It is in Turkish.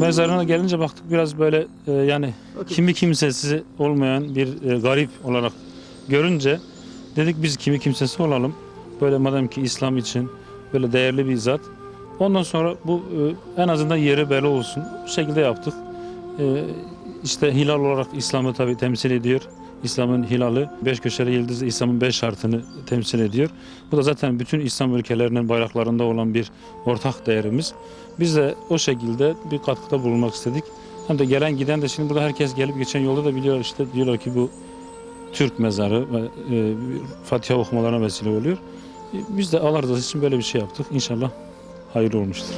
mezarına gelince baktık biraz böyle e, yani kimi kimsesi olmayan bir e, garip olarak görünce dedik biz kimi kimsesi olalım. Böyle madem ki İslam için böyle değerli bir zat. Ondan sonra bu e, en azından yeri belli olsun. Bu şekilde yaptık. E, işte hilal olarak İslam'ı tabii temsil ediyor. İslam'ın hilali, beş köşeli yıldız İslam'ın beş şartını temsil ediyor. Bu da zaten bütün İslam ülkelerinin bayraklarında olan bir ortak değerimiz. Biz de o şekilde bir katkıda bulunmak istedik. Hem de gelen giden de şimdi burada herkes gelip geçen yolda da biliyor işte diyorlar ki bu Türk mezarı ve e, Fatiha okumalarına vesile oluyor. Biz de Allah rızası için böyle bir şey yaptık. İnşallah hayırlı olmuştur.